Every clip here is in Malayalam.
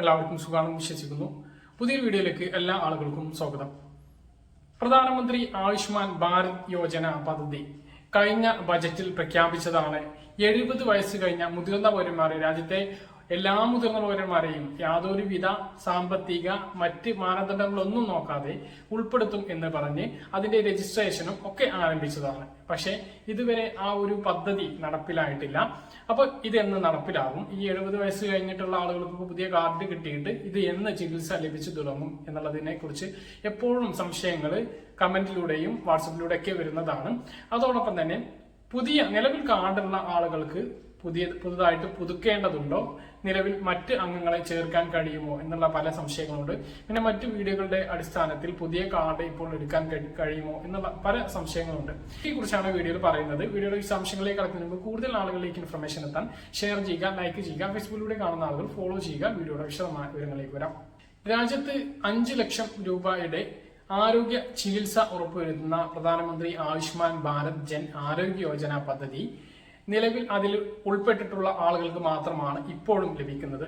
എല്ലാവർക്കും സുഖാണെന്ന് വിശ്വസിക്കുന്നു. പുതിയ വീഡിയോയിലേക്ക് എല്ലാ ആളുകൾക്കും സ്വാഗതം. പ്രധാനമന്ത്രി ആയുഷ്മാൻ ഭാരത് യോജന പദ്ധതി കഴിഞ്ഞ ബജറ്റിൽ പ്രഖ്യാപിച്ചതാണ്. എഴുപത് വയസ്സ് കഴിഞ്ഞ മുതിർന്ന പൗരന്മാരെ രാജ്യത്തെ എല്ലാ മുതിർന്ന പൗരന്മാരെയും യാതൊരുവിധ സാമ്പത്തിക മറ്റ് മാനദണ്ഡങ്ങളൊന്നും നോക്കാതെ ഉൾപ്പെടുത്തും എന്ന് പറഞ്ഞ് അതിന്റെ രജിസ്ട്രേഷനും ഒക്കെ ആരംഭിച്ചതാണ്. പക്ഷേ ഇതുവരെ ആ ഒരു പദ്ധതി നടപ്പിലായിട്ടില്ല. അപ്പോൾ ഇത് എന്ന് നടപ്പിലാകും. ഈ എഴുപത് വയസ്സ് കഴിഞ്ഞിട്ടുള്ള ആളുകൾക്ക് പുതിയ കാർഡ് കിട്ടിയിട്ട് ഇത് എന്ന് ചികിത്സ ലഭിച്ചു തുടങ്ങും എന്നുള്ളതിനെ കുറിച്ച് എപ്പോഴും സംശയങ്ങൾ കമന്റിലൂടെയും വാട്സപ്പിലൂടെ ഒക്കെ വരുന്നതാണ്. അതോടൊപ്പം തന്നെ പുതിയ നിലവിൽ കാർഡുള്ള ആളുകൾക്ക് പുതിയ പുതുതായിട്ട് പുതുക്കേണ്ടതുണ്ടോ? നിലവിൽ മറ്റ് അംഗങ്ങളെ ചേർക്കാൻ കഴിയുമോ എന്നുള്ള പല സംശയങ്ങളുണ്ട്. പിന്നെ മറ്റു വീഡിയോകളുടെ അടിസ്ഥാനത്തിൽ പുതിയ കാർഡ് ഇപ്പോൾ എടുക്കാൻ കഴിയുമോ എന്നുള്ള പല സംശയങ്ങളുണ്ട്. ഇതിനെക്കുറിച്ചാണ് വീഡിയോയിൽ പറയുന്നത്. വീഡിയോയുടെ ഈ സംശയങ്ങളിലേക്ക് കടക്കുന്നതിന് മുമ്പ് കൂടുതൽ ആളുകളിലേക്ക് ഇൻഫർമേഷൻ എത്താൻ ഷെയർ ചെയ്യുക ലൈക്ക് ചെയ്യുക ഫേസ്ബുക്കിലൂടെ കാണുന്ന ആളുകൾ ഫോളോ ചെയ്യുക. വീഡിയോയുടെ വിശദമായ വിവരങ്ങളിലേക്ക് വരാം. രാജ്യത്ത് അഞ്ച് ലക്ഷം രൂപയുടെ ആരോഗ്യ ചികിത്സ ഉറപ്പുവരുത്തുന്ന പ്രധാനമന്ത്രി ആയുഷ്മാൻ ഭാരത് ജൻ ആരോഗ്യ യോജന പദ്ധതി നിലവിൽ അതിൽ ഉൾപ്പെട്ടിട്ടുള്ള ആളുകൾക്ക് മാത്രമാണ് ഇപ്പോഴും ലഭിക്കുന്നത്.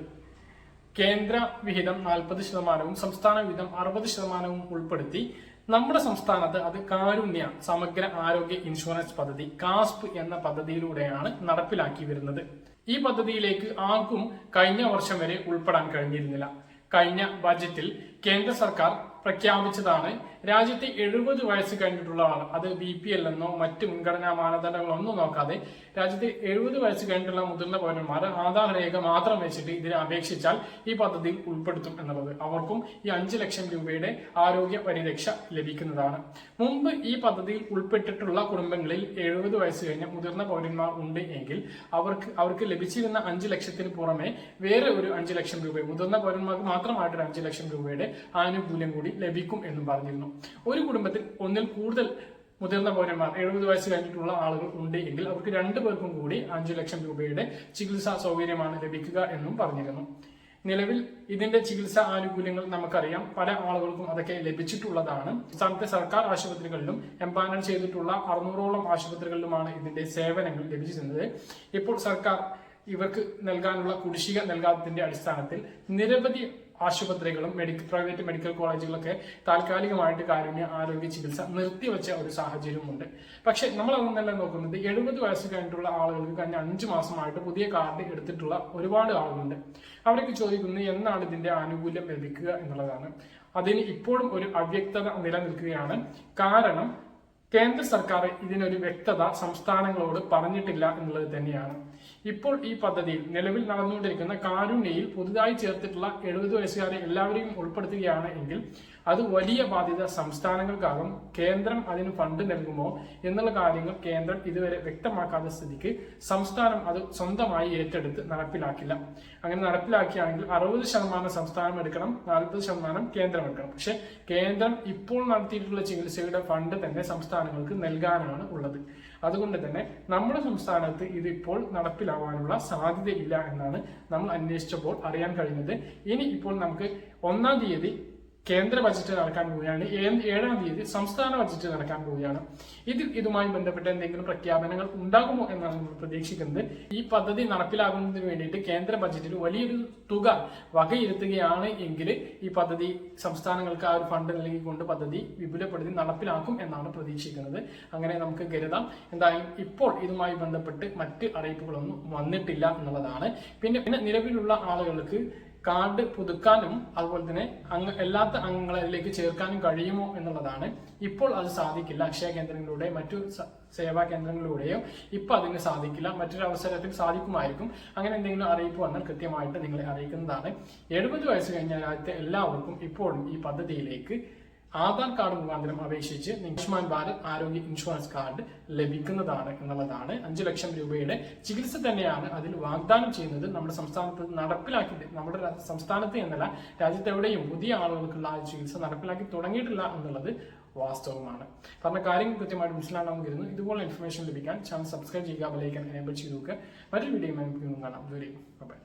കേന്ദ്ര വിഹിതം നാൽപ്പത് ശതമാനവും സംസ്ഥാന വിഹിതം അറുപത് ശതമാനവും ഉൾപ്പെടുത്തി നമ്മുടെ സംസ്ഥാനത്ത് അത് കാരുണ്യ സമഗ്ര ആരോഗ്യ ഇൻഷുറൻസ് പദ്ധതി കാസ്പ് എന്ന പദ്ധതിയിലൂടെയാണ് നടപ്പിലാക്കി വരുന്നത്. ഈ പദ്ധതിയിലേക്ക് ആർക്കും കഴിഞ്ഞ വർഷം വരെ ഉൾപ്പെടാൻ കഴിഞ്ഞിരുന്നില്ല. കഴിഞ്ഞ ബജറ്റിൽ കേന്ദ്ര സർക്കാർ പ്രഖ്യാപിച്ചതാണ്. രാജ്യത്തെ എഴുപത് വയസ്സ് കഴിഞ്ഞിട്ടുള്ള ആൾ അത് ബി പി എൽ എന്നോ മറ്റ് മുൻഗണനാ മാനദണ്ഡങ്ങളോ ഒന്നും നോക്കാതെ രാജ്യത്തെ എഴുപത് വയസ്സ് കഴിഞ്ഞിട്ടുള്ള മുതിർന്ന പൗരന്മാർ ആധാർ രേഖ മാത്രം വെച്ചിട്ട് ഇതിനെ അപേക്ഷിച്ചാൽ ഈ പദ്ധതിയിൽ ഉൾപ്പെടുത്തും എന്നുള്ളത്. അവർക്കും ഈ അഞ്ച് ലക്ഷം രൂപയുടെ ആരോഗ്യ പരിരക്ഷ ലഭിക്കുന്നതാണ്. മുമ്പ് ഈ പദ്ധതിയിൽ ഉൾപ്പെട്ടിട്ടുള്ള കുടുംബങ്ങളിൽ എഴുപത് വയസ്സ് കഴിഞ്ഞ മുതിർന്ന പൗരന്മാർ ഉണ്ട് എങ്കിൽ അവർക്ക് അവർക്ക് ലഭിച്ചിരുന്ന അഞ്ച് ലക്ഷത്തിന് പുറമെ വേറെ ഒരു അഞ്ച് ലക്ഷം രൂപ മുതിർന്ന പൗരന്മാർക്ക് മാത്രമായിട്ടൊരു അഞ്ച് ലക്ഷം രൂപയുടെ ആനുകൂല്യം കൂടി ലഭിക്കും എന്നും പറഞ്ഞിരുന്നു. ഒരു കുടുംബത്തിൽ ഒന്നിൽ കൂടുതൽ മുതിർന്ന പൗരന്മാർ എഴുപത് വയസ്സ് കഴിഞ്ഞിട്ടുള്ള ആളുകൾ ഉണ്ട് എങ്കിൽ അവർക്ക് രണ്ടു പേർക്കും കൂടി അഞ്ചു ലക്ഷം രൂപയുടെ ചികിത്സാ സൗകര്യമാണ് ലഭിക്കുക എന്നും പറഞ്ഞിരുന്നു. നിലവിൽ ഇതിന്റെ ചികിത്സാ ആനുകൂല്യങ്ങൾ നമുക്കറിയാം. പല ആളുകൾക്കും അതൊക്കെ ലഭിച്ചിട്ടുള്ളതാണ്. സംസ്ഥാനത്തെ സർക്കാർ ആശുപത്രികളിലും എംപാനൽ ചെയ്തിട്ടുള്ള അറുന്നൂറോളം ആശുപത്രികളിലുമാണ് ഇതിന്റെ സേവനങ്ങൾ ലഭിച്ചിരുന്നത്. ഇപ്പോൾ സർക്കാർ ഇവർക്ക് നൽകാനുള്ള കുടിശ്ശിക നൽകാത്തതിന്റെ അടിസ്ഥാനത്തിൽ നിരവധി ആശുപത്രികളും മെഡിക്കൽ പ്രൈവറ്റ് മെഡിക്കൽ കോളേജുകളൊക്കെ താൽക്കാലികമായിട്ട് കാരുണ്യ ആരോഗ്യ ചികിത്സ നിർത്തിവെച്ച ഒരു സാഹചര്യമുണ്ട്. പക്ഷെ നമ്മൾ അതൊന്നല്ല നോക്കുന്നത്. എഴുപത് വയസ്സ് കഴിഞ്ഞിട്ടുള്ള ആളുകൾക്ക് കഴിഞ്ഞ അഞ്ച് മാസമായിട്ട് പുതിയ കാർഡ് എടുത്തിട്ടുള്ള ഒരുപാട് ആളുകളുണ്ട്. അവരൊക്കെ ചോദിക്കുന്നത് എന്നാണ് ഇതിന്റെ ആനുകൂല്യം ലഭിക്കുക? എന്നുള്ളതാണ്. അതിന് ഇപ്പോഴും ഒരു അവ്യക്തത നിലനിൽക്കുകയാണ്. കാരണം കേന്ദ്ര സർക്കാർ ഇതിനൊരു വ്യക്തത സംസ്ഥാനങ്ങളോട് പറഞ്ഞിട്ടില്ല എന്നുള്ളത് തന്നെയാണ്. ഇപ്പോൾ ഈ പദ്ധതിയിൽ നിലവിൽ നടന്നുകൊണ്ടിരിക്കുന്ന കാരുണ്യയിൽ പുതുതായി ചേർത്തിട്ടുള്ള എഴുപത് വയസ്സുകാരെ എല്ലാവരെയും ഉൾപ്പെടുത്തുകയാണ് എങ്കിൽ അത് വലിയ ബാധ്യത സംസ്ഥാനങ്ങൾക്കാകും. കേന്ദ്രം അതിന് ഫണ്ട് നൽകുമോ എന്നുള്ള കാര്യങ്ങൾ കേന്ദ്രം ഇതുവരെ വ്യക്തമാക്കാത്ത സ്ഥിതിക്ക് സംസ്ഥാനം അത് സ്വന്തമായി ഏറ്റെടുത്ത് നടപ്പിലാക്കില്ല. അങ്ങനെ നടപ്പിലാക്കിയാണെങ്കിൽ അറുപത് ശതമാനം സംസ്ഥാനം എടുക്കണം നാൽപ്പത് ശതമാനം കേന്ദ്രം എടുക്കണം. പക്ഷെ കേന്ദ്രം ഇപ്പോൾ നടത്തിയിട്ടുള്ള ചികിത്സയുടെ ഫണ്ട് തന്നെ സംസ്ഥാനങ്ങൾക്ക് നൽകാനാണ് ഉള്ളത്. അതുകൊണ്ട് തന്നെ നമ്മുടെ സംസ്ഥാനത്ത് ഇതിപ്പോൾ നടപ്പിലാവാനുള്ള സാധ്യതയില്ല എന്നാണ് നമ്മൾ അന്വേഷിച്ചപ്പോൾ അറിയാൻ കഴിഞ്ഞത്. ഇനി ഇപ്പോൾ നമുക്ക് ഒന്നാം തീയതി കേന്ദ്ര ബജറ്റ് നടക്കാൻ പോവുകയാണ്. ഏഴാം തീയതി സംസ്ഥാന ബജറ്റ് നടക്കാൻ പോവുകയാണ്. ഇതിൽ ഇതുമായി ബന്ധപ്പെട്ട് എന്തെങ്കിലും പ്രഖ്യാപനങ്ങൾ ഉണ്ടാകുമോ എന്നാണ് നമ്മൾ പ്രതീക്ഷിക്കുന്നത്. ഈ പദ്ധതി നടപ്പിലാകുന്നതിന് വേണ്ടിയിട്ട് കേന്ദ്ര ബജറ്റിൽ വലിയൊരു തുക വകയിരുത്തുകയാണ് എങ്കിൽ ഈ പദ്ധതി സംസ്ഥാനങ്ങൾക്ക് ആ ഒരു ഫണ്ട് നൽകിക്കൊണ്ട് പദ്ധതി വിപുലപ്പെടുത്തി നടപ്പിലാക്കും എന്നാണ് പ്രതീക്ഷിക്കുന്നത്. അങ്ങനെ നമുക്ക് കരുതാം. എന്തായാലും ഇപ്പോൾ ഇതുമായി ബന്ധപ്പെട്ട് മറ്റ് അറിയിപ്പുകളൊന്നും വന്നിട്ടില്ല എന്നുള്ളതാണ്. പിന്നെ പിന്നെ നിലവിലുള്ള ആളുകൾക്ക് കാർഡ് പുതുക്കാനും അതുപോലെ തന്നെ അംഗ എല്ലാത്ത അംഗങ്ങളെ അതിലേക്ക് ചേർക്കാനും കഴിയുമോ എന്നുള്ളതാണ്. ഇപ്പോൾ അത് സാധിക്കില്ല. അക്ഷയ കേന്ദ്രങ്ങളിലൂടെ മറ്റു സേവാ കേന്ദ്രങ്ങളിലൂടെയോ ഇപ്പൊ അതിന് സാധിക്കില്ല. മറ്റൊരു അവസരത്തിൽ സാധിക്കുമായിരിക്കും. അങ്ങനെ എന്തെങ്കിലും അറിയിപ്പ് വന്നാൽ കൃത്യമായിട്ട് നിങ്ങളെ അറിയിക്കുന്നതാണ്. എഴുപത് വയസ്സ് കഴിഞ്ഞ രാജ്യത്തെ എല്ലാവർക്കും ഇപ്പോഴും ഈ പദ്ധതിയിലേക്ക് ആധാർ കാർഡ് മുഖാന്തരം അപേക്ഷിച്ച് ആയുഷ്മാൻ ഭാരത് ആരോഗ്യ ഇൻഷുറൻസ് കാർഡ് ലഭിക്കുന്നതാണ് എന്നുള്ളതാണ്. അഞ്ചു ലക്ഷം രൂപയുടെ ചികിത്സ തന്നെയാണ് അതിൽ വാഗ്ദാനം ചെയ്യുന്നത്. നമ്മുടെ സംസ്ഥാനത്ത് നടപ്പിലാക്കി നമ്മുടെ സംസ്ഥാനത്ത് എന്നല്ല രാജ്യത്തെവിടെയും പുതിയ ആളുകൾക്കുള്ള ആ ചികിത്സ നടപ്പിലാക്കി തുടങ്ങിയിട്ടില്ല എന്നുള്ളത് വാസ്തവമാണ്. പറഞ്ഞ കാര്യങ്ങൾ കൃത്യമായിട്ട് മനസ്സിലാണെന്ന് കരുതുന്നു ഇതുപോലെ ഇൻഫർമേഷൻ ലഭിക്കാൻ ചാനൽ സബ്സ്ക്രൈബ് ചെയ്യുക ബെലൈക്കൻ എനേബിൾ ചെയ്ത് നോക്കുക. മറ്റൊരു വീഡിയോ കാണാം. ബൈ